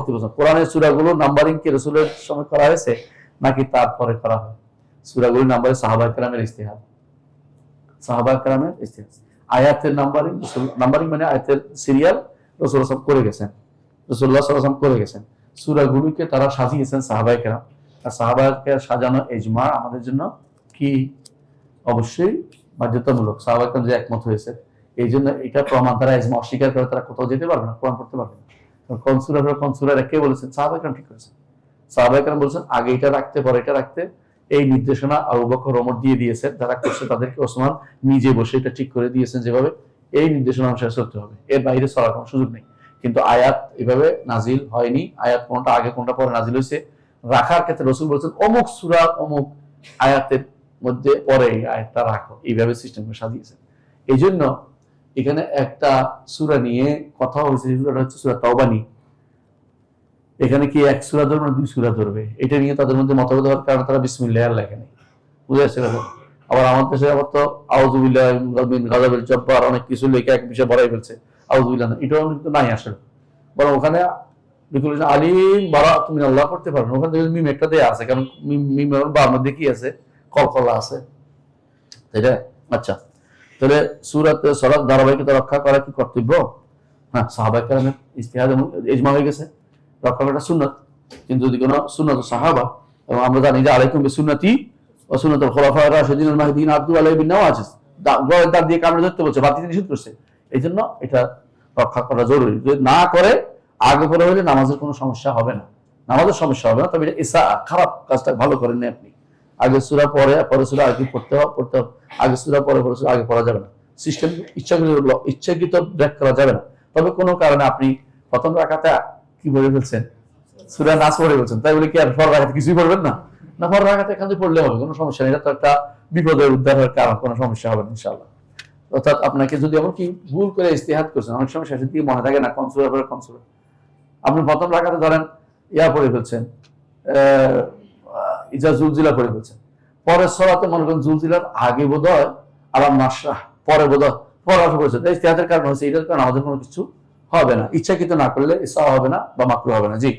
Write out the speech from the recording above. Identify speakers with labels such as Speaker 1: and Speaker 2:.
Speaker 1: পরবর্তী প্রশ্ন কোরআনের সুরাগুলো নাম্বারিং কি রসুলের সময় করা হয়েছে, নাকি তারপরে করা হয়? সুরাগুলো নাম্বারে সাহাবা কেরামের ইস্তেহার সাহাবা কেরামের ইস্তেহার আয়াতের নাম্বারিং নাম্বারিং মানে আয়াতের সিরিয়াল রসুল আসলাম করে গেছেন। রসুল্লাহ সাল্লাম করে গেছেন। সুরাগুলিকে তারা সাজিয়েছেন সাহাবাই কেরাম। আর সাহাবাকে সাজানো এজমা আমাদের জন্য কি? অবশ্যই বাধ্যতামূলক। সাহাবাই কেরাম যে একমত হয়েছে। এই জন্য এটা প্রমাণ, তারা এজমা অস্বীকার করে, তারা কোথাও যেতে পারবে না প্রমাণ করতে পারবে না। কনসুলার কনসুলার কে বলেছেন ঠিক আগে এটা রাখতে, পরে এটা রাখতে। এই নির্দেশনা আবু বকর দিয়ে দিয়েছেন, যারা করছে তাদেরকে ওসমান নিজে বসে এটা ঠিক করে দিয়েছেন যেভাবে। এই নির্দেশনা অনুসারে চলতে হবে। এর বাইরে চলার কোনো সুযোগ নেই। কিন্তু আয়াত এভাবে নাজিল হয়নি। আয়াত কোনটা, আগে কোনটা, পরে নাজিল হয়েছে। রাখার ক্ষেত্রে রসুল বলছেন, অমুক সুরা অমুক আয়াতের মধ্যে পরে আয়াতটা রাখো। এইভাবে সিস্টেম করে সাজিয়েছেন। এই জন্য এখানে একটা সুরা নিয়ে কথা হয়েছে সুরাটা হচ্ছে সুরা তওবানি এখানে কি এক সুরা ধরবে না দুই সুরা ধরবে? এটা নিয়ে তাদের মধ্যে মতভেদ হওয়ার কারণে তারা বিসমিল্লাহ লেখে নেই। বুঝে আসছে? আবার আমার দেশে আবার তো আউজুবিল্লাহ গাজাবিল জব্বার অনেক কিছু লেখা এক বিষয়ে বড়াই ফেলছে। আউজুবিল্লাহ এটাও কিন্তু নাই আসলে। বরং ওখানে বিকুল ইসলাম আলিম বারা তুমি আল্লাহ করতে পারবেন। ওখানে দেখবেন মিম একটা দেয়া আছে, কারণ মিম মিম বার মধ্যে কি আছে? কলকলা আছে। তাই? আচ্ছা। তাহলে সুরাত সরাত ধারাবাহিকতা রক্ষা করা কি কর্তব্য? হ্যাঁ সাহাবাই কালামের ইস্তেহাদ এবং ইজমা হয়ে গেছে। রক্ষা করাটা সুন্নত। কিন্তু যদি কোনো সুন্নত সাহাবা, এবং আমরা জানি যে আলাইকুম সুন্নতি ও সুন্নত খোলাফা রাশিদিন মাহিদিন আব্দুল আলাই বিন নওয়াজ গয়ের দাঁত দিয়ে কামড়ে ধরতে বলছে বাতিল নিষেধ করছে। এই জন্য এটা রক্ষা করা জরুরি। যদি না করে, আগে করে হলে নামাজের কোনো সমস্যা হবে না। নামাজের সমস্যা হবে না, তবে এটা ইসা, খারাপ কাজটা ভালো করেননি আপনি। আগে সুরা পরে পরে সুরা আগে পড়তে হবে পড়তে হবে। আগে সুরা পরে পরে সুরা আগে পড়া যাবে না। সিস্টেম ইচ্ছাকৃত ইচ্ছাকৃত ব্রেক করা যাবে না। তবে কোনো কারণে আপনি প্রথম রাখাতে কি বলে ফেলছেন? সুরা নাচ পড়ে ফেলছেন। তাই বলে কি আর পর রাখাতে কিছুই পড়বেন না? না পর রাখাতে এখান থেকে পড়লে হবে কোনো সমস্যা নেই। এটা তো একটা বিপদের উদ্ধার উদ্ধারের কারণ কোনো সমস্যা হবে না ইনশাআল্লাহ। অর্থাৎ আপনাকে যদি এমনকি ভুল করে ইস্তেহাত করছেন অনেক সময় শেষের দিকে মনে থাকে না কনসুলার পরে কনসুলার আপনি প্রথম রাখাতে ধরেন ইয়া পড়ে ফেলছেন আহ, ইজা জুলজিলা পড়ে ফেলছেন। পরের সরাতে মনে করেন জুলজিলার আগে বোধ হয় আলাম নাসরা পরে বোধ হয় পরে আসা করেছে ইস্তেহাতের কারণ হয়েছে, এটার কারণ আমাদের কোনো কিছু হবে না। ইচ্ছাকৃত না করলে ইসা হবে না বা মাকরু হবে না। জি।